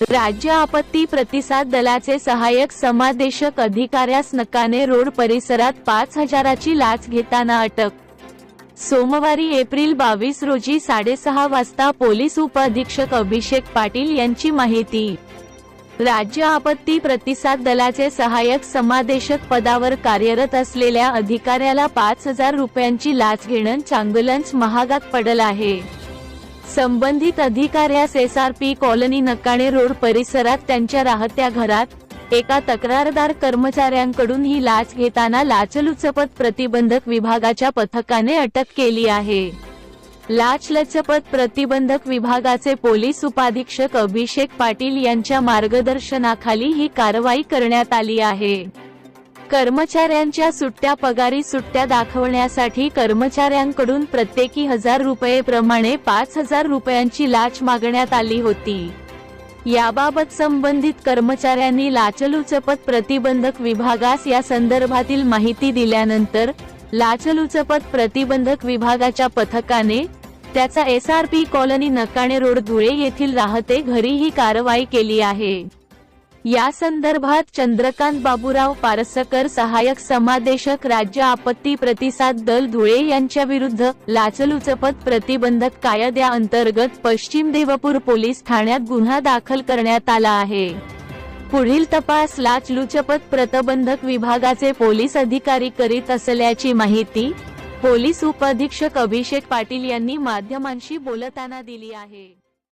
राज्य आपत्ती प्रतिसाद दलाचे सहाय्यक समादेशक अधिकाऱ्यास नकाने रोड परिसरात पाच हजाराची लाच घेताना अटक. सोमवारी एप्रिल बावीस रोजी साडेसहा वाजता पोलीस उपअधीक्षक अभिषेक पाटील यांची माहिती. राज्य आपत्ती प्रतिसाद दलाचे सहाय्यक समादेशक पदावर कार्यरत असलेल्या अधिकाऱ्याला पाच हजार रुपयांची लाच घेणं चांगलंच महागात पडलं आहे. संबंधित अधिकाऱ्यास S R P colony Nakane road परिसरात त्यांच्या राहत्या घरात एका तक्रारदार कर्मचाऱ्यांकडून ही लाच घेताना लाचलुचपत प्रतिबंधक विभागाच्या पथकाने अटक केली आहे. लाचलचपत प्रतिबंधक विभागाचे पोलीस उपाधीक्षक अभिषेक पाटील यांच्या मार्गदर्शनाखाली ही कारवाई करण्यात आली आहे. कर्मचाऱ्यांच्या सुट्ट्या पगारी सुट्ट्या दाखवण्यासाठी कर्मचाऱ्यांकडून प्रत्येकी हजार रुपये प्रमाणे पाच हजार रुपयांची लाच मागण्यात आली होती. याबाबत संबंधित कर्मचाऱ्यांनी लाचलुचपत प्रतिबंधक विभागास या संदर्भातील माहिती दिल्यानंतर लाचलुचपत प्रतिबंधक विभागाच्या पथकाने त्याचा S R P colony Nakane road Dhule येथील राहते घरी ही कारवाई केली आहे. या संदर्भात चंद्रकांत बाबूराव पारसकर सहायक समादेशक राज्य आपत्ती प्रतिसाद दल धुळे यांच्या विरुद्ध लाचलुचपत प्रतिबंधक कायद्याअंतर्गत पश्चिम देवपूर पोलीस ठाण्यात गुन्हा दाखल करण्यात आला आहे. पुढील तपास लाचलुचपत प्रतिबंधक विभागाचे पोलीस अधिकारी करीत असल्याची माहिती पोलीस उपअधीक्षक अभिषेक पाटील यांनी माध्यमांशी बोलताना दिली आहे.